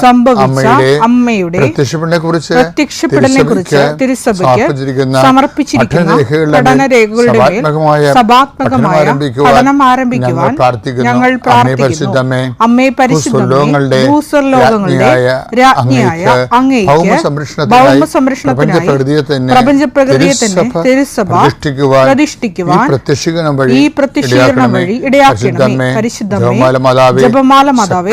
സംഭവിച്ച അമ്മയുടെ പ്രത്യക്ഷപ്പെടനെ കുറിച്ച് പ്രത്യക്ഷപ്പെടലിനെ കുറിച്ച് തിരുസഭയ്ക്ക് സമർപ്പിച്ചിരിക്കുന്ന പഠനരേഖകളുടെ സഭാത്മകമായ പഠനം ആരംഭിക്കുവാൻ ഞങ്ങൾ പ്രാർത്ഥിക്കുന്നു. അമ്മേ പരിശുദ്ധമേ ഭൂസ്വർലോകങ്ങളുടെ രാജ്ഞിയായ അങ്ങേക്ക് ഭൗമ സംരക്ഷണത്തിനായി പ്രപഞ്ച പ്രകൃതിയെ തന്നെ തിരുസഭ പ്രതിഷ്ഠിക്കുവാൻ ഈ പ്രത്യക്ഷീകരണം വഴി ഇടയാക്കണമേ. പരിശുദ്ധമേ ജപമാല മാതാവേ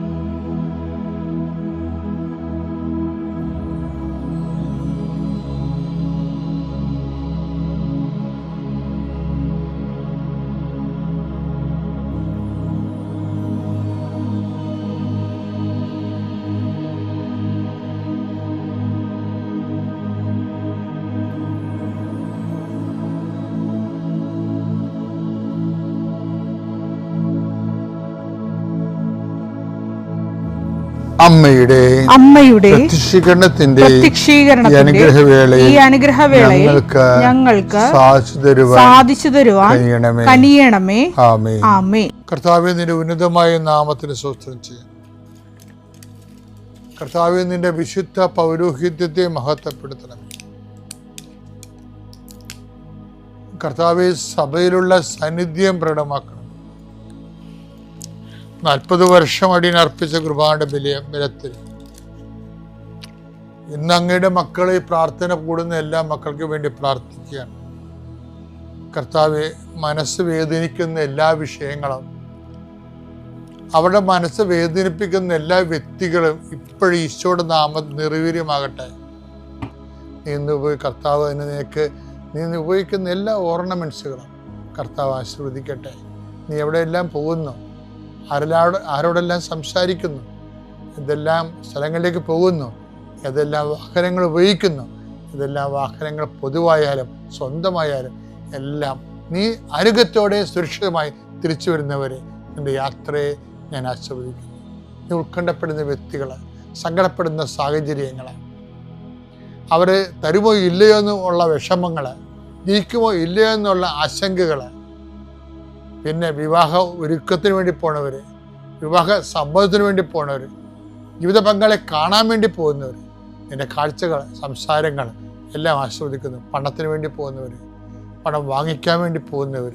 അമ്മയുടെ അമ്മയുടെ പ്രത്യക്ഷീകരണത്തിന്റെ അനുഗ്രഹവേളയിൽ ഈ അനുഗ്രഹവേളയിൽ ഞങ്ങൾക്ക് ഞങ്ങൾക്ക് സാധിച്ചു തരുവാൻ സാധിച്ചു തരുവാൻ കഴിയണമേ. കനിയണമേ. ആമേ ആമേ കർത്താവെ നിന്റെ ഉന്നതമായ നാമത്തിന് സ്വസ്ഥം ചെയ്യും. കർത്താവെ നിന്റെ വിശുദ്ധ പൗരോഹിത്യത്തെ മഹത്വപ്പെടുത്തണം കർത്താവെ സഭയിലുള്ള സാന്നിധ്യം പ്രകടമാക്കണം നാൽപ്പത് വർഷം അടിയനർപ്പിച്ച കൃപാന്റെ ബലിയ ബലത്തിൽ. ഇന്ന് അങ്ങയുടെ മക്കൾ ഈ പ്രാർത്ഥന കൂടുന്ന എല്ലാ മക്കൾക്കും വേണ്ടി പ്രാർത്ഥിക്കുകയാണ്. കർത്താവ് മനസ്സ് വേദനിക്കുന്ന എല്ലാ വിഷയങ്ങളും അവരുടെ മനസ്സ് വേദനിപ്പിക്കുന്ന എല്ലാ വ്യക്തികളും ഇപ്പോഴും ഈശോയുടെ നാമം നിർവീര്യമാകട്ടെ നീ ഇന്ന് പോയി കർത്താവ് തന്നെ നിനക്ക് നീ ഉപയോഗിക്കുന്ന എല്ലാ ഓർണമെന്റ്സുകളും കർത്താവ് ആശീർവദിക്കട്ടെ. നീ എവിടെയെല്ലാം പോകുന്നു? ആരെല്ലാം ആരോടെല്ലാം സംസാരിക്കുന്നു? ഇതെല്ലാം സ്ഥലങ്ങളിലേക്ക് പോകുന്നു? ഏതെല്ലാം വാഹനങ്ങൾ ഉപയോഗിക്കുന്നു? ഇതെല്ലാം വാഹനങ്ങൾ പൊതുവായാലും സ്വന്തമായാലും എല്ലാം നീ അനുഗത്തോടെ സുരക്ഷിതമായി തിരിച്ചു വരുന്നവരെ എന്റെ യാത്രയെ ഞാൻ ആസ്വദിക്കുന്നു നീ ഉത്കണ്ഠപ്പെടുന്ന വ്യക്തികൾ സങ്കടപ്പെടുന്ന സാഹചര്യങ്ങൾ അവർ തരുമോ ഇല്ലയോ എന്നുള്ള വിഷമങ്ങൾ ജയിക്കുമോ ഇല്ലയോ എന്നുള്ള ആശങ്കകൾ പിന്നെ വിവാഹ ഒരുക്കത്തിന് വേണ്ടി പോണവർ വിവാഹ സമ്മതത്തിന് വേണ്ടി പോണവർ ജീവിത പങ്കാളെ കാണാൻ വേണ്ടി പോകുന്നവർ എന്റെ കാഴ്ചകൾ സംസാരങ്ങൾ എല്ലാം ആസ്വദിക്കുന്നു. പണത്തിന് വേണ്ടി പോകുന്നവർ പണം വാങ്ങിക്കാൻ വേണ്ടി പോകുന്നവർ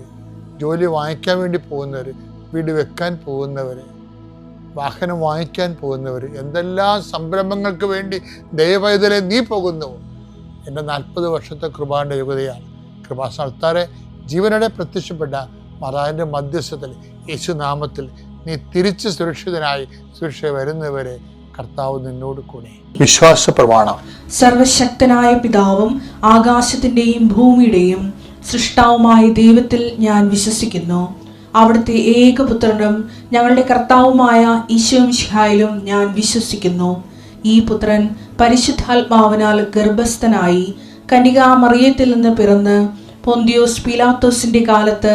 ജോലി വാങ്ങിക്കാൻ വേണ്ടി പോകുന്നവർ വീട് വെക്കാൻ പോകുന്നവർ വാഹനം വാങ്ങിക്കാൻ പോകുന്നവർ എന്തെല്ലാം സംരംഭങ്ങൾക്ക് വേണ്ടി ദയവൈതലെ നീ പോകുന്നു. എന്റെ നാൽപ്പത് വർഷത്തെ കൃപാന്റെ യുഗതയാണ്. കൃപാസ്ഥാനത്താറെ ജീവനോടെ പ്രത്യക്ഷപ്പെട്ട മറാന്റെ മധ്യസ്ഥത്തിൽ യേശുനാമത്തിൽ നീ തിരിച്ച് സുരക്ഷിതനായി സുരക്ഷ വരുന്നവരെ കർത്താവ് നിന്നോട് കൂടെ. വിശ്വാസ പ്രമാണം സർവശക്തനായ പിതാവും ആകാശത്തിന്റെയും ഭൂമിയുടെയും സൃഷ്ടാവുമായ ദൈവത്തിൽ ഞാൻ വിശ്വസിക്കുന്നു. അവിടുത്തെ ഏകപുത്രനും ഞങ്ങളുടെ കർത്താവുമായ ഈശോമിഷിഹായിലും ഞാൻ വിശ്വസിക്കുന്നു. ഈ പുത്രൻ പരിശുദ്ധാത്മാവിനാൽ ഗർഭസ്ഥനായി കനികാമറിയത്തിൽ നിന്ന് പിറന്ന് പൊന്തിയോസ് പീലാത്തോസിന്റെ കാലത്ത്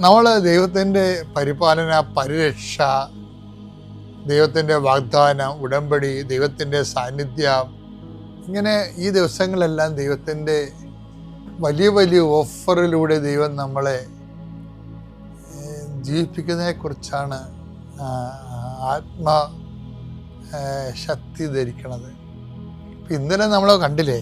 നമ്മൾ ദൈവത്തിന്റെ പരിപാലന പരിരക്ഷ ദൈവത്തിന്റെ വാഗ്ദാനം ഉടമ്പടി ദൈവത്തിന്റെ സാന്നിധ്യം ഇങ്ങനെ ഈ ദിവസങ്ങളെല്ലാം ദൈവത്തിന്റെ വലിയ വലിയ ഓഫറിലൂടെ ദൈവം നമ്മളെ ജീവിപ്പിക്കുന്നതിനെക്കുറിച്ചാണ് ആത്മ ശക്തി ധരിക്കണത്. ഇന്നലെ നമ്മൾ കണ്ടില്ലേ?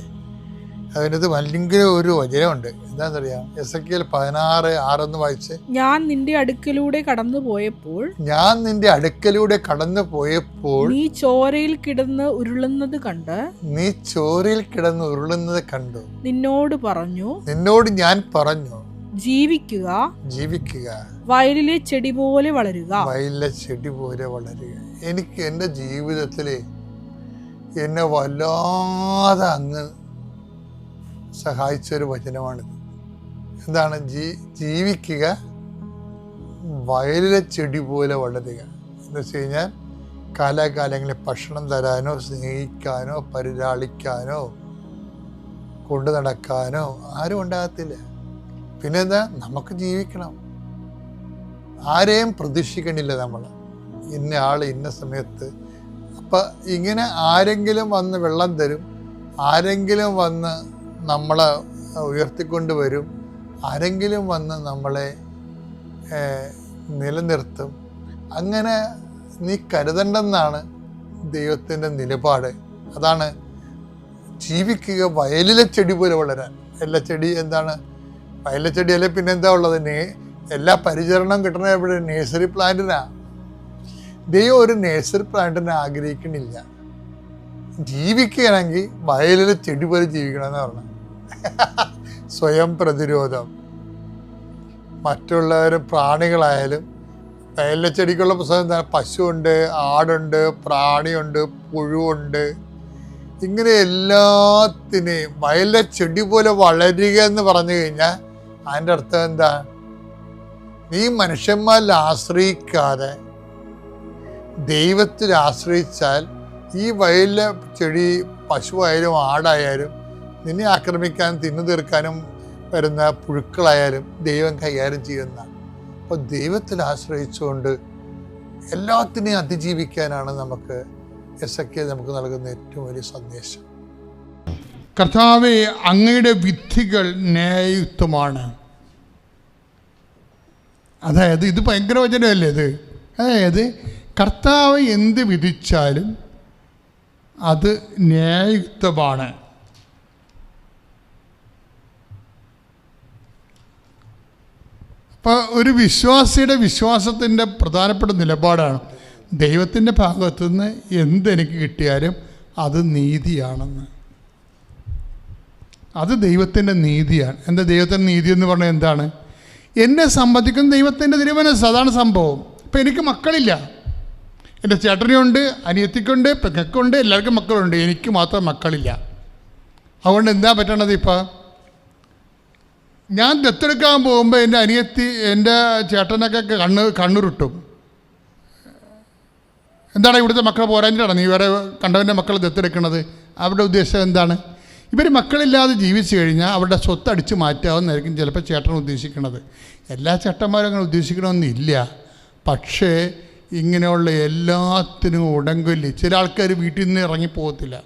അതിനകത്ത് ഭയങ്കര ഒരു വചനമുണ്ട്. എന്താണെന്നറിയാം? എസ് എ കെൽ പതിനാറ് ആറെന്ന് വായിച്ച്. ഞാൻ നിന്റെ അടുക്കലൂടെ കടന്നു പോയപ്പോൾ ഞാൻ നിന്റെ അടുക്കലൂടെ കടന്നു പോയപ്പോൾ നീ ചോരയിൽ കിടന്ന് ഉരുളുന്നത് കണ്ട് നീ ചോരയിൽ കിടന്ന് ഉരുളുന്നത് കണ്ടു. നിന്നോട് പറഞ്ഞു നിന്നോട് ഞാൻ പറഞ്ഞു ജീവിക്കുക ജീവിക്കുക. വയലിലെ ചെടി പോലെ വളരുക. വയലിലെ ചെടി പോലെ വളരുക. എനിക്ക് എന്റെ ജീവിതത്തിൽ എന്നെ വല്ലാതെ അങ്ങ് സഹായിച്ചൊരു വചനമാണിത്. എന്താണ്? ജീ ജീവിക്കുക വയലിലെ ചെടി പോലെ വളരുക. എന്ന് വെച്ച് കഴിഞ്ഞാൽ കാലാകാലങ്ങളിൽ ഭക്ഷണം തരാനോ സ്നേഹിക്കാനോ പരിരാളിക്കാനോ കൊണ്ടു നടക്കാനോ ആരും ഉണ്ടാകത്തില്ല. പിന്നെന്താ? നമുക്ക് ജീവിക്കണം. ആരെയും പ്രതീക്ഷിക്കണില്ല നമ്മൾ. ഇന്ന ആൾ ഇന്ന സമയത്ത്. അപ്പം ഇങ്ങനെ ആരെങ്കിലും വന്ന് വെള്ളം തരും ആരെങ്കിലും വന്ന് നമ്മളെ ഉയർത്തിക്കൊണ്ട് വരും. ആരെങ്കിലും വന്ന് നമ്മളെ നിലനിർത്തും. അങ്ങനെ നീ കരുതണ്ടെന്നാണ് ദൈവത്തിന്റെ നിലപാട്. അതാണ് ജീവിക്കുക വയലിലെ ചെടി പോലെ വളരാൻ. എല്ലാ ചെടി എന്താണ്? വയലിലെ ചെടി അല്ലെ പിന്നെ എന്താ ഉള്ളത്? നേ എല്ലാ പരിചരണം കിട്ടണ എവിടെ? നേഴ്സറി പ്ലാന്റിനാ ദൈവം ഒരു നേഴ്സറി പ്ലാന്റിനെ ആഗ്രഹിക്കണില്ല. ജീവിക്കുകയാണെങ്കിൽ വയലിലെ ചെടി പോലെ ജീവിക്കണമെന്ന് പറഞ്ഞു. സ്വയം പ്രതിരോധം. മറ്റുള്ളവർ പ്രാണികളായാലും വയലിലെ ചെടിക്കുള്ള പുസ്തകം എന്താ? പശുവുണ്ട് ആടുണ്ട് പ്രാണിയുണ്ട് പുഴുവുണ്ട്. ഇങ്ങനെ എല്ലാത്തിനെയും വയലിലെ ചെടി പോലെ വളരുക എന്ന് പറഞ്ഞു കഴിഞ്ഞാൽ അതിന്റെ അർത്ഥം എന്താ? നീ മനുഷ്യന്മാരിൽ ആശ്രയിക്കാതെ ദൈവത്തിൽ ആശ്രയിച്ചാൽ ഈ വയലിലെ ചെടി പശുവായാലും ആടായാലും നിന്നെ ആക്രമിക്കാൻ തിന്നു തീർക്കാനും വരുന്ന പുഴുക്കളായാലും ദൈവം കൈകാര്യം ചെയ്യുന്ന അപ്പോൾ ദൈവത്തിൽ ആശ്രയിച്ചുകൊണ്ട് എല്ലാത്തിനെയും അതിജീവിക്കാനാണ് നമുക്ക് എസ് എ നമുക്ക് നൽകുന്ന ഏറ്റവും വലിയ സന്ദേശം. കർത്താവെ അങ്ങയുടെ വിധികൾ ന്യായുക്തമാണ് അതായത് ഇത് ഭയങ്കര വചനമല്ലേ ഇത്? അതായത് കർത്താവ് എന്ത് വിധിച്ചാലും അത് ന്യായയുക്തമാണ്. അപ്പോൾ ഒരു വിശ്വാസിയുടെ വിശ്വാസത്തിന്റെ പ്രധാനപ്പെട്ട നിലപാടാണ്. ദൈവത്തിന്റെ ഭാഗത്തു നിന്ന് എന്തെനിക്ക് കിട്ടിയാലും അത് നീതിയാണെന്ന്. അത് ദൈവത്തിന്റെ നീതിയാണ്. എന്താ ദൈവത്തിന്റെ നീതി എന്ന് പറഞ്ഞാൽ എന്താണ്? എന്നെ സംബന്ധിക്കുന്ന ദൈവത്തിന്റെ തിരുമനസ്. അതാണ് സംഭവം. ഇപ്പം എനിക്ക് മക്കളില്ല. എന്റെ ചേട്ടനുണ്ട് അനിയത്തിക്കുണ്ട് പെങ്ങക്കുണ്ട് എല്ലാവർക്കും മക്കളുണ്ട്. എനിക്ക് മാത്രം മക്കളില്ല. അതുകൊണ്ട് എന്താ പറ്റണത് ഇപ്പം? ഞാൻ ദത്തെടുക്കാൻ പോകുമ്പോൾ എന്റെ അനിയത്തി എന്റെ ചേട്ടനൊക്കെ കണ്ണ് കണ്ണുരുട്ടും. എന്താണ് ഇവിടുത്തെ മക്കളെ പോരാഞ്ഞിട്ടാണ് നീ വേറെ കണ്ടവന്റെ മക്കൾ ദത്തെടുക്കണത്? അവരുടെ ഉദ്ദേശം എന്താണ്? ഇവർ മക്കളില്ലാതെ ജീവിച്ചു കഴിഞ്ഞാൽ അവരുടെ സ്വത്ത് അടിച്ചു മാറ്റാവുന്നതായിരിക്കും ചിലപ്പോൾ ചേട്ടൻ ഉദ്ദേശിക്കുന്നത് എല്ലാ ചേട്ടന്മാരും അങ്ങനെ ഉദ്ദേശിക്കണമെന്നില്ല പക്ഷേ ഇങ്ങനെയുള്ള എല്ലാത്തിനും ഉടങ്കൊല്ലി ചില ആൾക്കാർ വീട്ടിൽ നിന്ന് ഇറങ്ങിപ്പോകത്തില്ല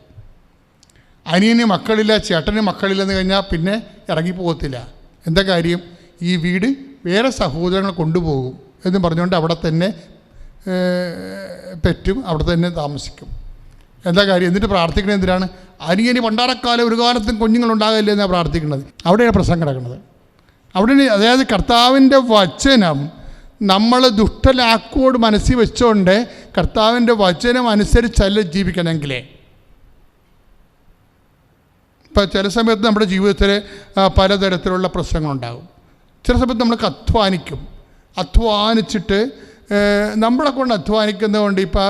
അനിയന് മക്കളില്ല ചേട്ടന് മക്കളില്ലെന്ന് കഴിഞ്ഞാൽ പിന്നെ ഇറങ്ങിപ്പോകത്തില്ല എന്താ കാര്യം? ഈ വീട് വേറെ സഹോദരങ്ങൾ കൊണ്ടുപോകും എന്ന് പറഞ്ഞുകൊണ്ട് അവിടെ തന്നെ പെറ്റും അവിടെ തന്നെ താമസിക്കും. എന്താ കാര്യം? എന്നിട്ട് പ്രാർത്ഥിക്കുന്നത് എന്തിനാണ്? അനിയന് പണ്ടാടക്കാലം ഒരു കാലത്തും കുഞ്ഞുങ്ങളുണ്ടാകില്ല എന്നാണ് പ്രാർത്ഥിക്കുന്നത്? അവിടെയാണ് പ്രശ്നം കിടക്കുന്നത് അവിടെ അതായത് കർത്താവിന്റെ വചനം നമ്മൾ ദുഷ്ടലാക്കോട് മനസ്സിൽ വെച്ചുകൊണ്ട് കർത്താവിന്റെ വചനം അനുസരിച്ചല്ല ജീവിക്കണമെങ്കിലേ. ഇപ്പം ചില സമയത്ത് നമ്മുടെ ജീവിതത്തിൽ പലതരത്തിലുള്ള പ്രശ്നങ്ങളുണ്ടാകും. ചില സമയത്ത് നമ്മൾക്ക് അധ്വാനിക്കും. അധ്വാനിച്ചിട്ട് നമ്മളെ കൊണ്ട് അധ്വാനിക്കുന്നതുകൊണ്ട് ഇപ്പോൾ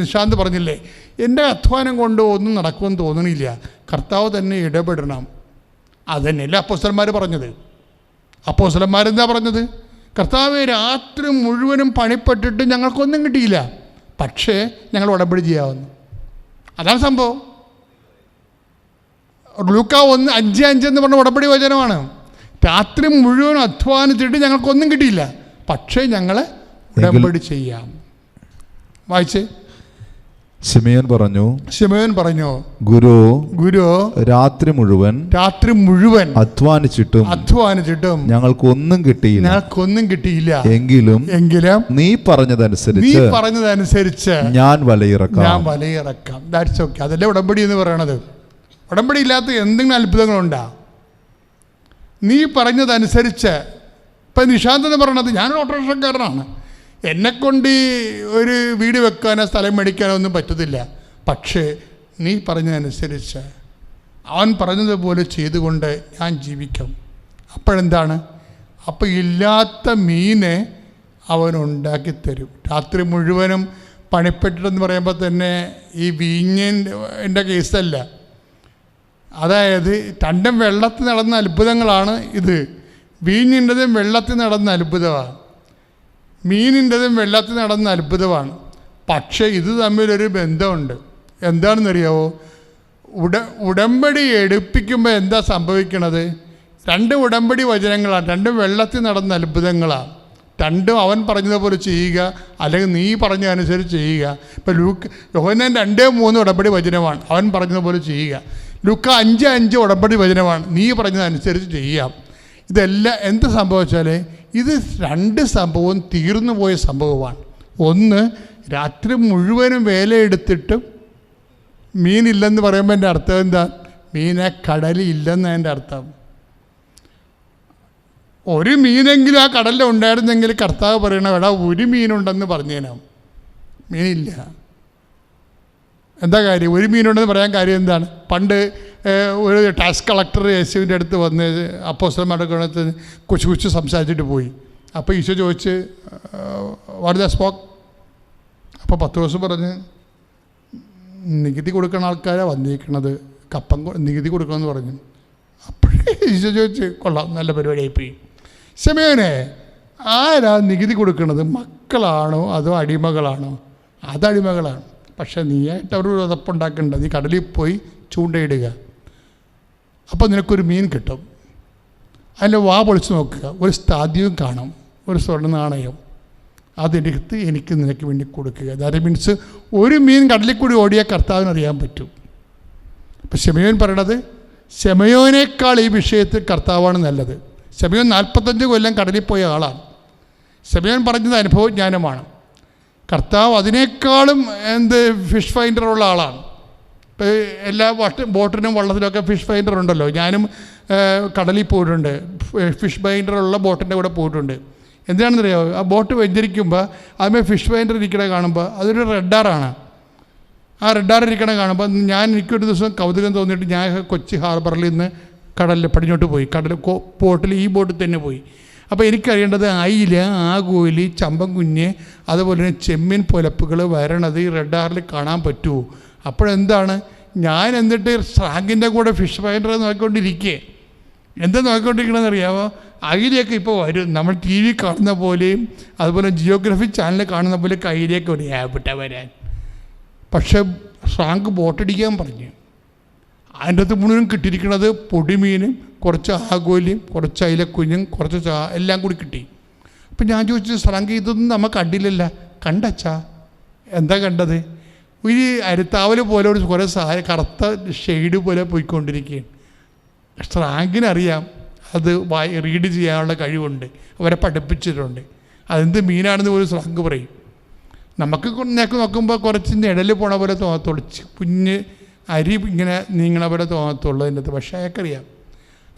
നിശാന്ത് പറഞ്ഞില്ലേ എന്റെ അധ്വാനം കൊണ്ട് ഒന്നും നടക്കുമെന്ന് തോന്നണില്ല. കർത്താവ് തന്നെ ഇടപെടണം. അതന്നെയല്ലേ അപ്പോസ്തലന്മാർ പറഞ്ഞത്? അപ്പോസ്തലന്മാരെന്താ പറഞ്ഞത്? കർത്താവ് രാത്രി മുഴുവനും പണിപ്പെട്ടിട്ട് ഞങ്ങൾക്കൊന്നും കിട്ടിയില്ല. പക്ഷേ ഞങ്ങൾ ഉടമ്പടി ചെയ്യാവുന്നു. അതാണ് സംഭവം. ലൂക്ക ഒന്ന് അഞ്ച് അഞ്ച് എന്ന് പറഞ്ഞ ഉടമ്പടി വചനമാണ്. രാത്രി മുഴുവൻ അധ്വാനിച്ചിട്ട് ഞങ്ങൾക്കൊന്നും കിട്ടിയില്ല. പക്ഷേ ഞങ്ങൾ ഉടമ്പടി ചെയ്യാം. വായിച്ചേ. ശിമയോൻ പറഞ്ഞു ശിമയോൻ പറഞ്ഞു ഗുരു ഗുരു രാത്രി മുഴുവൻ രാത്രി മുഴുവൻ അധ്വാനിച്ചിട്ടും അധ്വാനിച്ചിട്ടും ഞങ്ങൾക്കൊന്നും കിട്ടിയില്ല. ഞങ്ങൾക്കൊന്നും കിട്ടിയില്ല. എങ്കിലും എങ്കിലും നീ പറഞ്ഞതനുസരിച്ച് നീ പറഞ്ഞതനുസരിച്ച് ഞാൻ വലയിറക്കാം. ഞാൻ വലയിറക്കാം. വലയിറക്കാം ദാറ്റ്സ് ഓക്കെ അതല്ലേ ഉടമ്പടി എന്ന് പറയണത്? ഉടമ്പടി ഇല്ലാത്ത എന്തെങ്കിലും അത്ഭുതങ്ങളുണ്ടാ? നീ പറഞ്ഞതനുസരിച്ച് ഇപ്പം നിഷാന്ത് എന്ന് പറയണത് ഞാനൊരു ഓട്ടോറിക്ഷക്കാരനാണ്. എന്നെക്കൊണ്ട് ഒരു വീട് വെക്കാനോ സ്ഥലം മേടിക്കാനോ ഒന്നും പറ്റത്തില്ല. പക്ഷേ നീ പറഞ്ഞതനുസരിച്ച് അവൻ പറഞ്ഞതുപോലെ ചെയ്തുകൊണ്ട് ഞാൻ ജീവിക്കും. അപ്പോഴെന്താണ്? അപ്പോൾ ഇല്ലാത്ത മീനെ അവൻ ഉണ്ടാക്കി തരും രാത്രി മുഴുവനും പണിപ്പെട്ടിട്ടെന്ന് പറയുമ്പോൾ തന്നെ ഈ വീഞ്ഞിന്റെ കേസല്ല. അതായത് രണ്ടും വെള്ളത്തിൽ നടന്ന അത്ഭുതങ്ങളാണ് ഇത്. വീഞ്ഞിന്റെതും വെള്ളത്തിൽ നടന്ന അത്ഭുതമാണ്. മീനിന്റെതും വെള്ളത്തിൽ നടന്ന അത്ഭുതമാണ്. പക്ഷേ ഇത് തമ്മിലൊരു ബന്ധമുണ്ട്. എന്താണെന്നറിയാവോ? ഉട ഉടമ്പടി എടുപ്പിക്കുമ്പോൾ എന്താ സംഭവിക്കണത്? രണ്ട് ഉടമ്പടി വചനങ്ങളാണ്. രണ്ടും വെള്ളത്തിൽ നടന്ന അത്ഭുതങ്ങളാണ്. രണ്ടും അവൻ പറഞ്ഞതുപോലെ ചെയ്യുക അല്ലെങ്കിൽ നീ പറഞ്ഞ അനുസരിച്ച് ചെയ്യുക. ഇപ്പം ലൂക്ക് യോഹനൻ രണ്ടേ മൂന്ന് ഉടമ്പടി വചനമാണ്. അവൻ പറഞ്ഞതുപോലെ ചെയ്യുക. ലൂക്ക അഞ്ച് അഞ്ച് ഉടമ്പടി വചനമാണ്. നീ പറഞ്ഞതനുസരിച്ച് ചെയ്യാം. ഇതെല്ലാം എന്ത് സംഭവിച്ചാൽ ഇത് രണ്ട് സംഭവവും തീർന്നു പോയ സംഭവമാണ്. ഒന്ന് രാത്രി മുഴുവനും വേലയെടുത്തിട്ടും മീനില്ലെന്ന് പറയുമ്പോൾ എന്റെ അർത്ഥം എന്താ? മീനെ കടലിൽ ഇല്ലെന്ന് എന്റെ അർത്ഥം. ഒരു മീനെങ്കിലും ആ കടലിൽ ഉണ്ടായിരുന്നെങ്കിൽ കർത്താവ് പറയണ എടാ ഒരു മീനുണ്ടെന്ന് പറഞ്ഞേനാം. മീനില്ല. എന്താ കാര്യം? ഒരു മീനുണ്ടെന്ന് പറയാൻ കാര്യം എന്താണ്? പണ്ട് ഒരു ടാക്സ് കളക്ടർ യേശുവിന്റെ അടുത്ത് വന്ന് അപ്പോസ്റ്റർമാരുടെ ഗുണത്തിൽ കൊച്ചു കൊച്ചു സംസാരിച്ചിട്ട് പോയി. അപ്പോൾ ഈശോ ചോദിച്ച് വാട്ട് ദ സ്പോക്ക് അപ്പോൾ പത്ത് ദിവസം പറഞ്ഞ് നികുതി കൊടുക്കുന്ന ആൾക്കാരാണ് വന്നിരിക്കുന്നത് കപ്പം നികുതി കൊടുക്കണമെന്ന് പറഞ്ഞു. അപ്പോഴേ ഈശോ ചോദിച്ച് കൊള്ളാം നല്ല പരിപാടിയായിപ്പോയി. സമയനെ ആരാ നികുതി കൊടുക്കുന്നത് മക്കളാണോ അതോ അടിമകളാണോ? അത് അടിമകളാണ് പക്ഷേ നീയായിട്ട് അവർ ഉതപ്പുണ്ടാക്കണ്ട നീ കടലിൽ പോയി ചൂണ്ടയിടുക. അപ്പോൾ നിനക്കൊരു മീൻ കിട്ടും. അതിന്റെ വാ പൊളിച്ച് നോക്കുക. ഒരു സ്ഥാദ്യവും കാണും. ഒരു സ്വർണ നാണയം അതെടുത്ത് എനിക്ക് നിനക്ക് വേണ്ടി കൊടുക്കുക. ദാറ്റ് മീൻസ് ഒരു മീൻ കടലിൽ കൂടി ഓടിയ കർത്താവിന് അറിയാൻ പറ്റും. അപ്പം ശമയോൻ പറയണത് ശമയോനേക്കാൾ ഈ വിഷയത്തിൽ കർത്താവാണ് നല്ലത്. ശമയോൻ നാൽപ്പത്തഞ്ച് കൊല്ലം കടലിൽ പോയ ആളാണ്. ശമയോൻ പറഞ്ഞത് അനുഭവജ്ഞാനമാണ്. കർത്താവ് അതിനേക്കാളും എന്ത് ഫിഷ് ഫൈൻഡറുള്ള ആളാണ്. ഇപ്പോൾ എല്ലാ ബോട്ടിനും വള്ളത്തിലൊക്കെ ഫിഷ് ഫൈൻഡർ ഉണ്ടല്ലോ. ഞാനും കടലിൽ പോയിട്ടുണ്ട്. ഫിഷ് ഫൈൻഡറുള്ള ബോട്ടിന്റെ കൂടെ പോയിട്ടുണ്ട്. എന്തിനാണെന്നറിയാമോ ആ ബോട്ട് വെഞ്ചരിക്കുമ്പോൾ അതിമേ ഫിഷ് ഫൈൻഡർ ഇരിക്കണ കാണുമ്പോൾ അതൊരു റെഡാറാണ് ആ റെഡാർ ഇരിക്കണ കാണുമ്പോൾ ഞാൻ എനിക്കൊരു ദിവസം കൗതുകം തോന്നിയിട്ട് ഞാൻ കൊച്ചി ഹാർബറിൽ നിന്ന് കടലിൽ പടിഞ്ഞോട്ട് പോയി. കടൽ ബോട്ടിൽ ഈ ബോട്ടിൽ തന്നെ പോയി. അപ്പോൾ എനിക്കറിയേണ്ടത് അയില ആകോലി ചമ്പം കുഞ്ഞ് അതുപോലെ തന്നെ ചെമ്മീൻ പുലപ്പുകൾ വരണത് ഈ റെഡാറിൽ കാണാൻ പറ്റുമോ അപ്പോഴെന്താണ്? ഞാൻ എന്നിട്ട് സ്രാങ്കിന്റെ കൂടെ ഫിഷ് ഫൈൻഡർ നോക്കിക്കൊണ്ടിരിക്കേ. എന്താ നോക്കിക്കൊണ്ടിരിക്കണമെന്ന് അറിയാമോ അയിലേക്ക് ഇപ്പോൾ വരും. നമ്മൾ ടി വി കാണുന്ന പോലെയും അതുപോലെ ജിയോഗ്രഫി ചാനൽ കാണുന്ന പോലെ കയ്യിലേക്ക് ഒരു ആപ്പിട്ട വരാൻ? പക്ഷേ സ്രാങ്ക് ബോട്ടടിക്കാൻ പറഞ്ഞു. അതിന്റെ അകത്ത് മുഴുവൻ കിട്ടിയിരിക്കുന്നത് പൊടിമീനും കുറച്ച് ആകോലിയും കുറച്ച് അയിലക്കുഞ്ഞും കുറച്ച് ചാ എല്ലാം കൂടി കിട്ടി. അപ്പം ഞാൻ ചോദിച്ചു സ്രാങ്ക് ഇതൊന്നും നമ്മൾ കണ്ടില്ലല്ല. കണ്ടച്ചാ? എന്താ കണ്ടത്? ഒരു അരുത്താവൽ പോലെ ഒരു കുറേ സാര കറുത്ത ഷെയ്ഡ് പോലെ പോയിക്കൊണ്ടിരിക്കുകയാണ്. സ്രാങ്കിനറിയാം അത് വായി റീഡ് ചെയ്യാനുള്ള കഴിവുണ്ട്. അവരെ പഠിപ്പിച്ചിട്ടുണ്ട്. അതെന്ത് മീനാണെന്ന് പോലും സ്രാങ്ക് പറയും. നമുക്ക് നേക്ക് നോക്കുമ്പോൾ കുറച്ച് നിഴൽ പോണ പോലെ തുളച്ച് കുഞ്ഞ് അരി ഇങ്ങനെ നീങ്ങണവരെ തോന്നത്തുള്ളൂ അതിന്റെ പക്ഷേ അയാൾക്കറിയാം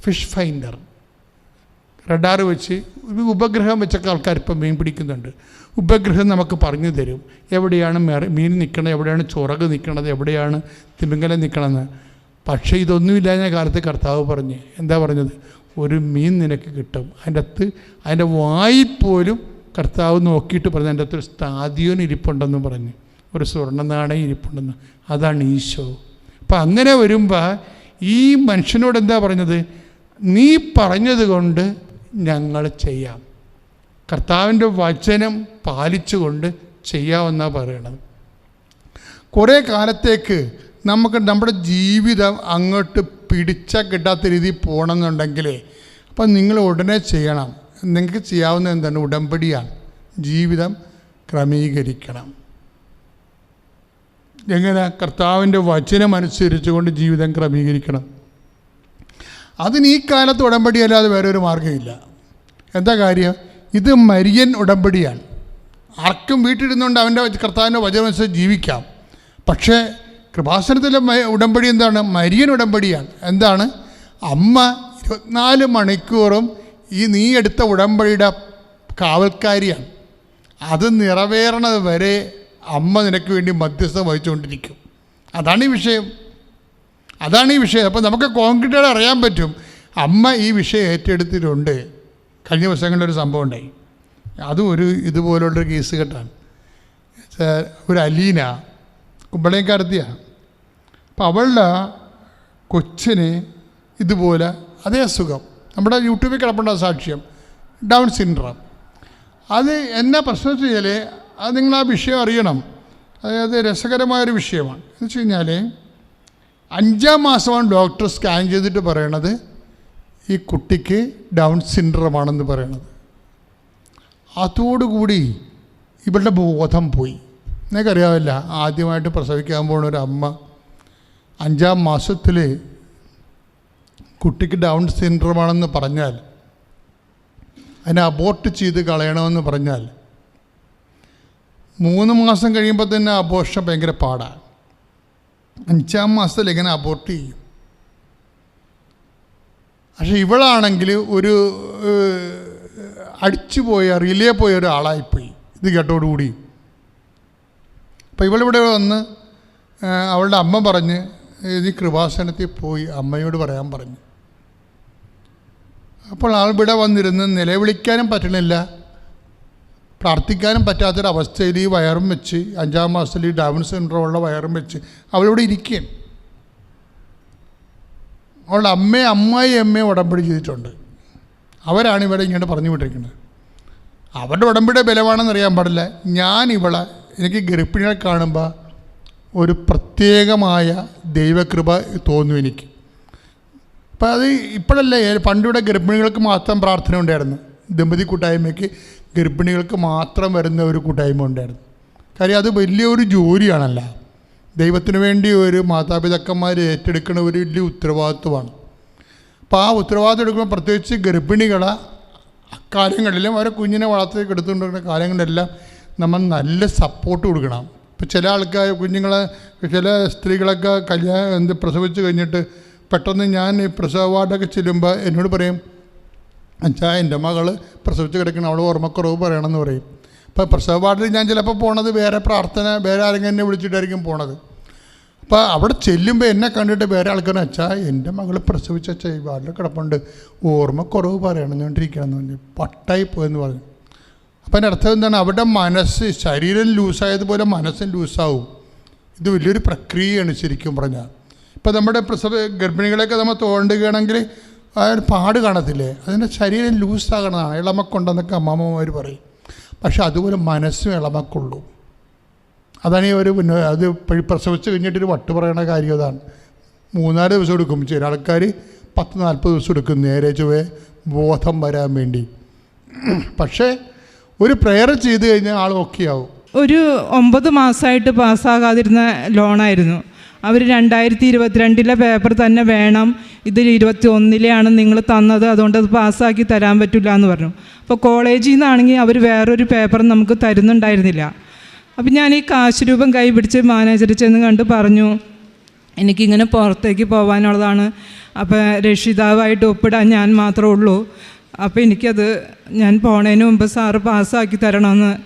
ഫിഷ് ഫൈൻഡർ റഡാർ വെച്ച് ഒരു ഉപഗ്രഹം വെച്ചൊക്കെ ആൾക്കാർ ഇപ്പം മീൻ പിടിക്കുന്നുണ്ട്. ഉപഗ്രഹം നമുക്ക് പറഞ്ഞു തരും. എവിടെയാണ് മീൻ നിൽക്കണത് എവിടെയാണ് ചുറക് നിൽക്കണത് എവിടെയാണ് തിമിംഗലം നിൽക്കണമെന്ന് പക്ഷേ ഇതൊന്നുമില്ലാഞ്ഞ കാലത്ത് കർത്താവ് പറഞ്ഞ് എന്താ പറഞ്ഞത്? ഒരു മീൻ നിനക്ക് കിട്ടും. അതിന്റെ അകത്ത് അതിന്റെ വായിൽ പോലും കർത്താവ് നോക്കിയിട്ട് പറഞ്ഞു അതിന്റെ അകത്ത് ഒരു സ്ഥാതിയോൻ ഇരിപ്പുണ്ടെന്ന് പറഞ്ഞു. ഒരു സ്വർണ നാണയം ഇരിപ്പുണ്ടെന്ന്. അതാണ് ഈശോ. അപ്പം അങ്ങനെ വരുമ്പോൾ ഈ മനുഷ്യനോട് എന്താ പറഞ്ഞത്? നീ പറഞ്ഞത് കൊണ്ട് ഞങ്ങൾ ചെയ്യാം. കർത്താവിന്റെ വചനം പാലിച്ചുകൊണ്ട് ചെയ്യാമെന്നാണ് പറയണത്. കുറേ കാലത്തേക്ക് നമുക്ക് നമ്മുടെ ജീവിതം അങ്ങോട്ട് പിടിച്ച കിട്ടാത്ത രീതിയിൽ പോകണമെന്നുണ്ടെങ്കിൽ അപ്പം നിങ്ങൾ ഉടനെ ചെയ്യണം. നിങ്ങൾക്ക് ചെയ്യാവുന്ന എന്താണ്? ഉടമ്പടിയാണ്. ജീവിതം ക്രമീകരിക്കണം. എങ്ങനെ കർത്താവിന്റെ വചനമനുസരിച്ചുകൊണ്ട് ജീവിതം ക്രമീകരിക്കണം. അതിന് ഈ കാലത്ത് ഉടമ്പടി അല്ലാതെ വേറെ ഒരു മാർഗമില്ല. എന്താ കാര്യം? ഇത് മരിയൻ ഉടമ്പടിയാണ്. ആർക്കും വീട്ടിലിരുന്നുകൊണ്ട് അവന്റെ കർത്താവിന്റെ വചനമനുസരിച്ച് ജീവിക്കാം. പക്ഷേ കൃപാസനത്തിലെ ഉടമ്പടി എന്താണ്? മരിയൻ ഉടമ്പടിയാണ്. എന്താണ്? അമ്മ ഇരുപത്തിനാല് മണിക്കൂറും ഈ നീ എടുത്ത ഉടമ്പടിയുടെ കാവൽക്കാരിയാണ്. അത് നിറവേറണത് വരെ അമ്മ നിനക്ക് വേണ്ടി മധ്യസ്ഥം വഹിച്ചുകൊണ്ടിരിക്കും. അതാണ് ഈ വിഷയം. അതാണ് ഈ വിഷയം. അപ്പോൾ നമുക്ക് കോൺക്രീറ്റായിട്ട് അറിയാൻ പറ്റും. അമ്മ ഈ വിഷയം ഏറ്റെടുത്തിട്ടുണ്ട്. കഴിഞ്ഞ ദിവസങ്ങളിലൊരു സംഭവം ഉണ്ടായി. അതും ഒരു ഇതുപോലുള്ളൊരു കേസ് കെട്ടാണ് ഒരു അലീന കുമ്പളേക്കാരത്തിയാണ് അപ്പോൾ അവളുടെ കൊച്ചിന് ഇതുപോലെ അതേ അസുഖം. നമ്മുടെ യൂട്യൂബിൽ കിടപ്പുണ്ട സാക്ഷ്യം. Down syndrome. അത് എന്നാ പ്രശ്നം വെച്ച് കഴിഞ്ഞാൽ അത് നിങ്ങൾ ആ വിഷയം അറിയണം. അതായത് രസകരമായൊരു വിഷയമാണ്. എന്ന് വെച്ച് കഴിഞ്ഞാൽ അഞ്ചാം മാസമാണ് ഡോക്ടർ സ്കാൻ ചെയ്തിട്ട് പറയണത് ഈ കുട്ടിക്ക് ഡൗൺ സിൻഡ്രമാണെന്ന് പറയണത്. അതോടുകൂടി ഇവളുടെ ബോധം പോയി. നിങ്ങൾക്കറിയാവില്ല ആദ്യമായിട്ട് പ്രസവിക്കാൻ പോകുന്ന ഒരു അമ്മ അഞ്ചാം മാസത്തിൽ കുട്ടിക്ക് ഡൗൺ സിൻഡ്രമാണെന്ന് പറഞ്ഞാൽ അതിനെ അബോർട്ട് ചെയ്ത് കളയണമെന്ന് പറഞ്ഞാൽ മൂന്ന് മാസം കഴിയുമ്പോൾ തന്നെ അബോർഷൻ ഭയങ്കര പാടാണ് അഞ്ചാം മാസത്തിൽ ഇങ്ങനെ അബോർട്ട് ചെയ്യും. പക്ഷെ ഇവളാണെങ്കിൽ ഒരു അടിച്ചു പോയ റിലേ പോയ ഒരാളായിപ്പോയി. ഇത് കേട്ടോടുകൂടി അപ്പോൾ ഇവളിവിടെ വന്ന് അവളുടെ അമ്മ പറഞ്ഞ് ഇത് കൃപാസനത്തിൽ പോയി അമ്മയോട് പറയാൻ പറഞ്ഞു. അപ്പോൾ ആൾ ഇവിടെ വന്നിരുന്ന് നിലവിളിക്കാനും പറ്റണില്ല. പ്രാർത്ഥിക്കാനും പറ്റാത്തൊരവസ്ഥയിൽ ഈ വയറും വെച്ച് അഞ്ചാം മാസത്തിൽ ഈ ഡൗൺ സിൻഡ്രോമുള്ള വയറും വെച്ച് അവളിവിടെ ഇരിക്കുകയാണ്. അവളുടെ അമ്മയെ അമ്മായി അമ്മയെ ഉടമ്പടി ചെയ്തിട്ടുണ്ട്. അവരാണ് ഇവിടെ ഇങ്ങനെ പറഞ്ഞു വിട്ടിരിക്കുന്നത്. അവരുടെ ഉടമ്പടിയുടെ ബലമാണെന്ന് അറിയാൻ പാടില്ല. ഞാൻ ഇവളെ എനിക്ക് ഗർഭിണികളെ കാണുമ്പോൾ ഒരു പ്രത്യേകമായ ദൈവകൃപ തോന്നും എനിക്ക്. അപ്പം അത് ഇപ്പോഴല്ലേ പണ്ടിവിടെ ഗർഭിണികൾക്ക് മാത്രം പ്രാർത്ഥന ഉണ്ടായിരുന്നു. ദമ്പതി കൂട്ടായ്മയ്ക്ക് ഗർഭിണികൾക്ക് മാത്രം വരുന്ന ഒരു കൂട്ടായ്മ ഉണ്ടായിരുന്നു. കാര്യം അത് വലിയൊരു ജോലിയാണല്ല. ദൈവത്തിന് വേണ്ടി ഒരു മാതാപിതാക്കന്മാർ ഏറ്റെടുക്കുന്ന ഒരു വലിയ ഉത്തരവാദിത്വമാണ്. അപ്പോൾ ആ ഉത്തരവാദിത്വം എടുക്കുമ്പോൾ പ്രത്യേകിച്ച് ഗർഭിണികളെ അക്കാലങ്ങളിലും അവരെ കുഞ്ഞിനെ വളർത്തി എടുത്തുകൊണ്ടിരിക്കുന്ന കാലങ്ങളിലെല്ലാം നമ്മൾ നല്ല സപ്പോർട്ട് കൊടുക്കണം. ഇപ്പോൾ ചില ആൾക്കാർ കുഞ്ഞുങ്ങളെ ചില സ്ത്രീകളൊക്കെ കല്യാണം എന്ത് പ്രസവിച്ച് കഴിഞ്ഞിട്ട് പെട്ടെന്ന് ഞാൻ പ്രസവ വാർഡൊക്കെ ചെല്ലുമ്പോൾ എന്നോട് പറയും അച്ഛാ എന്റെ മകൾ പ്രസവിച്ച് കിടക്കണം അവൾ ഓർമ്മക്കുറവ് പറയണമെന്ന് പറയും. അപ്പോൾ പ്രസവ വാർഡിൽ ഞാൻ ചിലപ്പോൾ പോണത് വേറെ പ്രാർത്ഥന വേറെ ആരെങ്കിലും എന്നെ വിളിച്ചിട്ടായിരിക്കും പോണത്. അപ്പോൾ അവിടെ ചെല്ലുമ്പോൾ എന്നെ കണ്ടിട്ട് വേറെ ആൾക്കാർ അച്ഛാ എന്റെ മകൾ പ്രസവിച്ച അച്ഛാ ഈ വാർഡിൽ കിടപ്പുണ്ട്. ഓർമ്മക്കുറവ് പറയണം എന്നിരിക്കണം പറഞ്ഞു പട്ടായി പോയെന്ന് പറഞ്ഞു. അപ്പം എന്റെ അർത്ഥം എന്താണ്? അവിടെ മനസ്സ് ശരീരം ലൂസായതുപോലെ മനസ്സും ലൂസാവും. ഇത് വലിയൊരു പ്രക്രിയയാണ് ശരിക്കും പറഞ്ഞാൽ. ഇപ്പം നമ്മുടെ പ്രസവ ഗർഭിണികളെയൊക്കെ നമ്മൾ തോണ്ടുകയാണെങ്കിൽ ഒരു പാട് കാണത്തില്ലേ? അതിന്റെ ശരീരം ലൂസാകണതാണ്. ഇളമക്കുണ്ടെന്നൊക്കെ അമ്മമ്മമാർ പറയും. പക്ഷെ അതുപോലെ മനസ്സും ഇളമക്കുള്ളൂ. അതാണ് ഈ ഒരു അത് പ്രസവിച്ച് കഴിഞ്ഞിട്ടൊരു വട്ട് പറയണ കാര്യം അതാണ്. മൂന്നാൽ ദിവസം എടുക്കും. ചില ആൾക്കാർ പത്ത് നാൽപ്പത് ദിവസം എടുക്കും. നേരെ ചൊവ്വേ ബോധം വരാൻ വേണ്ടി. പക്ഷേ ഒരു പ്രെയർ ചെയ്ത് കഴിഞ്ഞാൽ ആൾ ഓക്കെ ആവും. ഒരു ഒമ്പത് മാസമായിട്ട് പാസ്സാകാതിരുന്ന ലോണായിരുന്നു അവർ രണ്ടായിരത്തി ഇരുപത്തിരണ്ടിലെ പേപ്പർ തന്നെ വേണം. ഇത് ഇരുപത്തി ഒന്നിലെയാണ് നിങ്ങൾ തന്നത്. അതുകൊണ്ട് അത് പാസ്സാക്കി തരാൻ പറ്റില്ല എന്ന് പറഞ്ഞു. അപ്പോൾ കോളേജിൽ നിന്നാണെങ്കിൽ അവർ വേറൊരു പേപ്പർ നമുക്ക് തരുന്നുണ്ടായിരുന്നില്ല. അപ്പം ഞാൻ ഈ കാശ് രൂപം കൈ പിടിച്ച് മാനേജർ ചെന്ന് കണ്ട് പറഞ്ഞു എനിക്കിങ്ങനെ പുറത്തേക്ക് പോകാനുള്ളതാണ്. അപ്പോൾ രക്ഷിതാവായിട്ട് ഒപ്പിടാൻ ഞാൻ മാത്രമേ ഉള്ളൂ. അപ്പോൾ എനിക്കത് ഞാൻ പോണതിന് മുമ്പ് സാറ് പാസ്സാക്കി തരണമെന്ന്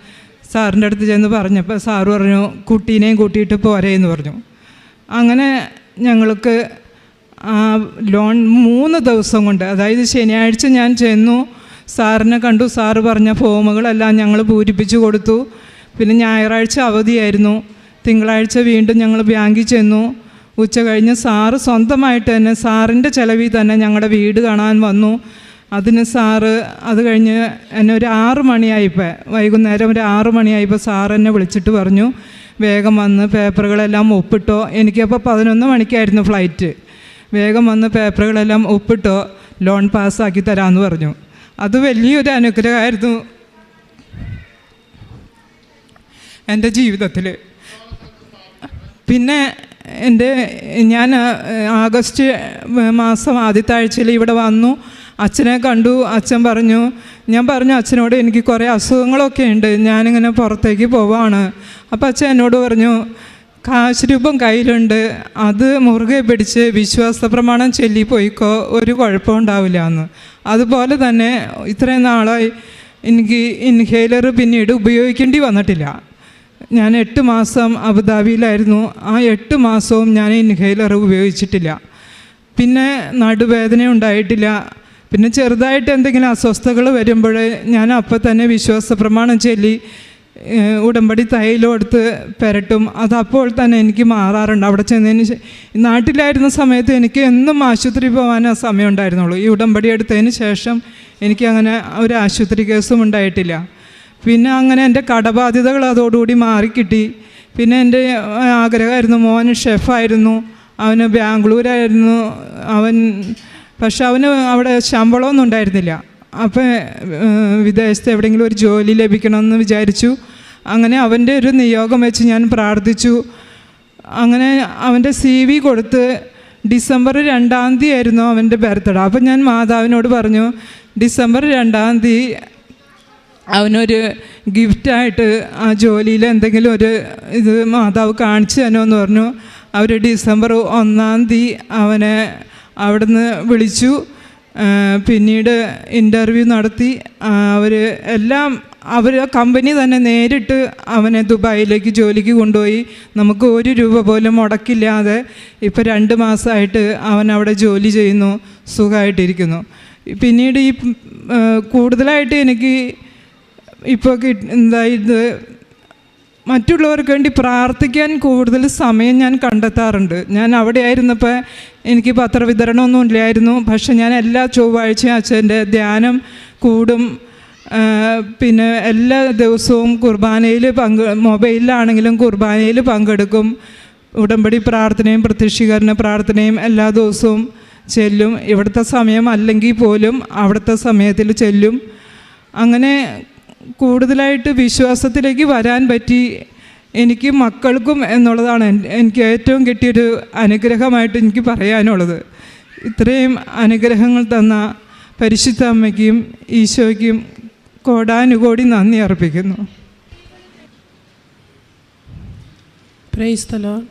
സാറിന്റെ അടുത്ത് ചെന്ന് പറഞ്ഞപ്പോൾ സാറ് പറഞ്ഞു കുട്ടീനെയും കൂട്ടിയിട്ട് പോരേ എന്ന് പറഞ്ഞു. അങ്ങനെ ഞങ്ങൾക്ക് ലോൺ മൂന്ന് ദിവസം കൊണ്ട് അതായത് ശനിയാഴ്ച ഞാൻ ചെന്നു സാറിനെ കണ്ടു സാറ് പറഞ്ഞ ഫോമുകളെല്ലാം ഞങ്ങൾ പൂരിപ്പിച്ചു കൊടുത്തു. പിന്നെ ഞായറാഴ്ച അവധിയായിരുന്നു. തിങ്കളാഴ്ച വീണ്ടും ഞങ്ങൾ ബാങ്കിൽ ചെന്നു. ഉച്ച കഴിഞ്ഞ് സാറ് സ്വന്തമായിട്ട് തന്നെ സാറിന്റെ ചിലവിൽ തന്നെ ഞങ്ങളുടെ വീട് കാണാൻ വന്നു. അതിന് സാറ് അത് കഴിഞ്ഞ് എന്നെ ഒരു ആറ് മണിയായിപ്പോൾ വൈകുന്നേരം ഒരു ആറ് മണിയായപ്പോൾ സാർ എന്നെ വിളിച്ചിട്ട് പറഞ്ഞു വേഗം വന്ന് പേപ്പറുകളെല്ലാം ഒപ്പിട്ടോ. എനിക്കപ്പോൾ പതിനൊന്ന് മണിക്കായിരുന്നു ഫ്ലൈറ്റ് വേഗം വന്ന് പേപ്പറുകളെല്ലാം ഒപ്പിട്ടോ ലോൺ പാസ്സാക്കി തരാമെന്ന് പറഞ്ഞു. അത് വലിയൊരു അനുഗ്രഹമായിരുന്നു. എന്റെ ജീവിതത്തിൽ പിന്നെ എന്റെ ഞാൻ ആഗസ്റ്റ് മാസം ആദ്യത്തെ ആഴ്ചയിൽ ഇവിടെ വന്നു. അച്ഛനെ കണ്ടു. അച്ഛൻ പറഞ്ഞു ഞാൻ പറഞ്ഞു അച്ഛനോട് എനിക്ക് കുറേ അസുഖങ്ങളൊക്കെ ഉണ്ട്. ഞാനിങ്ങനെ പുറത്തേക്ക് പോവാണ്. അപ്പോൾ അച്ഛൻ എന്നോട് പറഞ്ഞു കാശ് രൂപം കയ്യിലുണ്ട് അത് മുറുകെ പിടിച്ച് വിശ്വാസ പ്രമാണം ചൊല്ലിപ്പോയിക്കോ ഒരു കുഴപ്പമുണ്ടാവില്ല എന്ന്. അതുപോലെ തന്നെ ഇത്രയും നാളായി എനിക്ക് ഇൻഹേലർ പിന്നീട് ഉപയോഗിക്കേണ്ടി വന്നിട്ടില്ല. ഞാൻ എട്ട് മാസം അബുദാബിയിലായിരുന്നു ആ എട്ട് മാസവും ഞാൻ ഇൻഹേലർ ഉപയോഗിച്ചിട്ടില്ല. പിന്നെ നടുവേദന ഉണ്ടായിട്ടില്ല. പിന്നെ ചെറുതായിട്ട് എന്തെങ്കിലും അസ്വസ്ഥതകൾ വരുമ്പോൾ ഞാൻ അപ്പം തന്നെ വിശ്വാസ പ്രമാണം ചൊല്ലി ഉടമ്പടി തൈലം എടുത്ത് പെരട്ടും. അത് അപ്പോൾ തന്നെ എനിക്ക് മാറാറുണ്ട്. അവിടെ ചെന്നതിന് നാട്ടിലായിരുന്ന സമയത്ത് എനിക്ക് എന്നും ആശുപത്രി പോകാൻ സമയം ഉണ്ടായിരുന്നുള്ളൂ. ഈ ഉടമ്പടി എടുത്തതിന് ശേഷം എനിക്ക് അങ്ങനെ ഒരു ആശുപത്രി കേസും ഉണ്ടായിട്ടില്ല. പിന്നെ അങ്ങനെ എന്റെ കടബാധ്യതകൾ അതോടുകൂടി മാറിക്കിട്ടി. പിന്നെ എന്റെ ആഗ്രഹമായിരുന്നു. മോൻ ഷെഫായിരുന്നു. അവന് ബാംഗ്ലൂരായിരുന്നു. അവൻ പക്ഷെ അവന് അവിടെ ശമ്പളമൊന്നും ഉണ്ടായിരുന്നില്ല. അപ്പോൾ വിദേശത്ത് എവിടെയെങ്കിലും ഒരു ജോലി ലഭിക്കണമെന്ന് വിചാരിച്ചു. അങ്ങനെ അവന്റെ ഒരു നിയോഗം വെച്ച് ഞാൻ പ്രാർത്ഥിച്ചു. അങ്ങനെ അവന്റെ സി വി കൊടുത്ത് ഡിസംബർ രണ്ടാം തീയതി ആയിരുന്നു അവന്റെ ബർത്ത്ഡേ അപ്പം ഞാൻ മാതാവിനോട് പറഞ്ഞു ഡിസംബർ രണ്ടാം തീയതി അവനൊരു ഗിഫ്റ്റായിട്ട് ആ ജോലിയിൽ എന്തെങ്കിലും ഒരു ഇത് മാതാവ് കാണിച്ചു തന്നോ എന്ന് പറഞ്ഞു. അവർ ഡിസംബർ ഒന്നാം തീയതി അവനെ അവിടുന്ന് വിളിച്ചു. പിന്നീട് ഇന്റർവ്യൂ നടത്തി. അവർ എല്ലാം അവർ കമ്പനി തന്നെ നേരിട്ട് അവനെ ദുബായിലേക്ക് ജോലിക്ക് കൊണ്ടുപോയി. നമുക്ക് ഒരു രൂപ പോലും മുടക്കില്ലാതെ ഇപ്പോൾ രണ്ട് മാസമായിട്ട് അവൻ അവിടെ ജോലി ചെയ്യുന്നു സുഖമായിട്ടിരിക്കുന്നു പിന്നീട് ഈ കൂടുതലായിട്ട് എനിക്ക് ഇപ്പോൾ കിട്ട എന്താ ഇത് മറ്റുള്ളവർക്ക് വേണ്ടി പ്രാർത്ഥിക്കാൻ കൂടുതൽ സമയം ഞാൻ കണ്ടെത്താറുണ്ട്. ഞാൻ അവിടെ ആയിരുന്നപ്പോൾ എനിക്ക് പത്രവിതരണമൊന്നും ഇല്ലായിരുന്നു. പക്ഷെ ഞാൻ എല്ലാ ചൊവ്വാഴ്ചയും അച്ഛന്റെ ധ്യാനം കൂടും. പിന്നെ എല്ലാ ദിവസവും കുർബാനയിൽ പങ്ക് മൊബൈലിലാണെങ്കിലും കുർബാനയിൽ പങ്കെടുക്കും. ഉടമ്പടി പ്രാർത്ഥനയും പ്രത്യക്ഷീകരണ പ്രാർത്ഥനയും എല്ലാ ദിവസവും ചെല്ലും. ഇവിടുത്തെ സമയം അല്ലെങ്കിൽ പോലും അവിടുത്തെ സമയത്തിൽ ചെല്ലും. അങ്ങനെ കൂടുതലായിട്ട് വിശ്വാസത്തിലേക്ക് വരാൻ പറ്റി എനിക്ക് മക്കൾക്കും എന്നുള്ളതാണ് എനിക്ക് ഏറ്റവും കിട്ടിയൊരു അനുഗ്രഹമായിട്ട് എനിക്ക് പറയാനുള്ളത്. ഇത്രയും അനുഗ്രഹങ്ങൾ തന്ന പരിശുദ്ധ അമ്മയ്ക്കും ഈശോയ്ക്കും കോടാനുകോടി നന്ദി അർപ്പിക്കുന്നു. പ്രൈസ് തലോൺ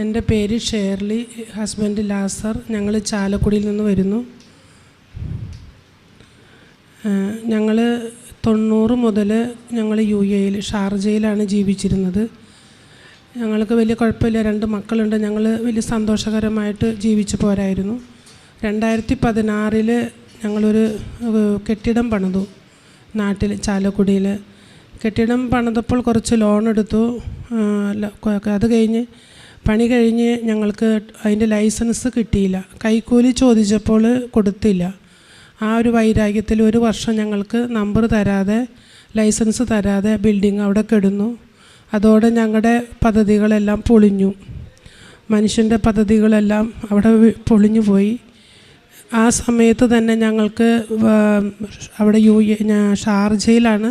എന്റെ പേര് ഷേർലി ഹസ്ബൻഡ് ലാസർ ഞങ്ങൾ ചാലക്കുടിയിൽ നിന്ന് വരുന്നു. ഞങ്ങൾ തൊണ്ണൂറ് മുതൽ ഞങ്ങൾ യു എയിൽ ഷാർജയിലാണ് ജീവിച്ചിരുന്നത്. ഞങ്ങൾക്ക് വലിയ കുഴപ്പമില്ല. രണ്ട് മക്കളുണ്ട്. ഞങ്ങൾ വലിയ സന്തോഷകരമായിട്ട് ജീവിച്ചു പോരായിരുന്നു. രണ്ടായിരത്തി പതിനാറിൽ ഞങ്ങളൊരു കെട്ടിടം പണിതു. നാട്ടിൽ ചാലക്കുടിയിൽ കെട്ടിടം പണിതപ്പോൾ കുറച്ച് ലോൺ എടുത്തു. അത് കഴിഞ്ഞ് പണി കഴിഞ്ഞ് ഞങ്ങൾക്ക് അതിന്റെ ലൈസൻസ് കിട്ടിയില്ല. കൈക്കൂലി ചോദിച്ചപ്പോൾ കൊടുത്തില്ല. ആ ഒരു വൈരാഗ്യത്തിൽ ഒരു വർഷം ഞങ്ങൾക്ക് നമ്പർ തരാതെ ലൈസൻസ് തരാതെ ബിൽഡിംഗ് അവിടെ കെടുന്നു. അതോടെ ഞങ്ങളുടെ പദ്ധതികളെല്ലാം പൊളിഞ്ഞു. മനുഷ്യന്റെ പദ്ധതികളെല്ലാം അവിടെ പൊളിഞ്ഞു പോയി. ആ സമയത്ത് തന്നെ ഞങ്ങൾക്ക് അവിടെ യു ഷാർജയിലാണ്.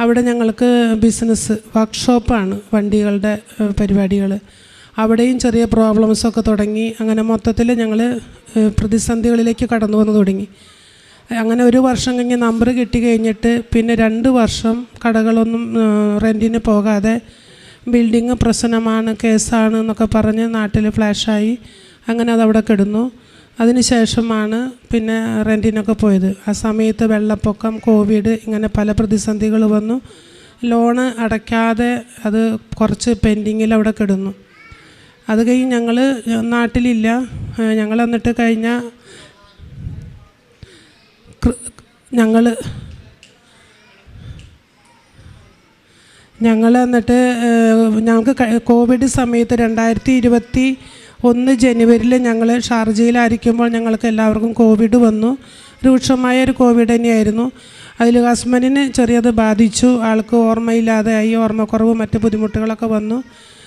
അവിടെ ഞങ്ങൾക്ക് ബിസിനസ് വർക്ക്ഷോപ്പാണ് വണ്ടികളുടെ പരിപാടികൾ അവിടെയും ചെറിയ പ്രോബ്ലംസൊക്കെ തുടങ്ങി. അങ്ങനെ മൊത്തത്തിൽ ഞങ്ങൾ പ്രതിസന്ധികളിലേക്ക് കടന്നു വന്നു തുടങ്ങി. അങ്ങനെ ഒരു വർഷം കഴിഞ്ഞ് നമ്പർ കിട്ടി കഴിഞ്ഞിട്ട് പിന്നെ രണ്ട് വർഷം കടകളൊന്നും റെന്റിന് പോകാതെ ബിൽഡിങ് പ്രശ്നമാണ് കേസാണ് എന്നൊക്കെ പറഞ്ഞ് നാട്ടിൽ ഫ്ലാഷായി. അങ്ങനെ അതവിടെ കിടന്നു. അതിനുശേഷമാണ് പിന്നെ റെന്റിനൊക്കെ പോയത്. ആ സമയത്ത് വെള്ളപ്പൊക്കം കോവിഡ് ഇങ്ങനെ പല പ്രതിസന്ധികൾ വന്നു. ലോണ് അടയ്ക്കാതെ അത് കുറച്ച് പെൻഡിങ്ങിൽ അവിടെ കിടന്നു. അത് കഴിഞ്ഞ് ഞങ്ങൾ നാട്ടിലില്ല. ഞങ്ങൾ എന്നിട്ട് കഴിഞ്ഞ ഞങ്ങൾ ഞങ്ങൾ എന്നിട്ട് ഞങ്ങൾക്ക് കോവിഡ് സമയത്ത് രണ്ടായിരത്തി ഇരുപത്തി ഒന്ന് ജനുവരിയിൽ ഞങ്ങൾ ഷാർജയിലായിരിക്കുമ്പോൾ ഞങ്ങൾക്ക് എല്ലാവർക്കും കോവിഡ് വന്നു. രൂക്ഷമായ ഒരു കോവിഡ് തന്നെയായിരുന്നു. അതിൽ ഹസ്ബൻഡിന് ചെറിയത് ബാധിച്ചു. ആൾക്ക് ഓർമ്മയില്ലാതെ ആയി ഓർമ്മക്കുറവ് മറ്റ് ബുദ്ധിമുട്ടുകളൊക്കെ വന്നു.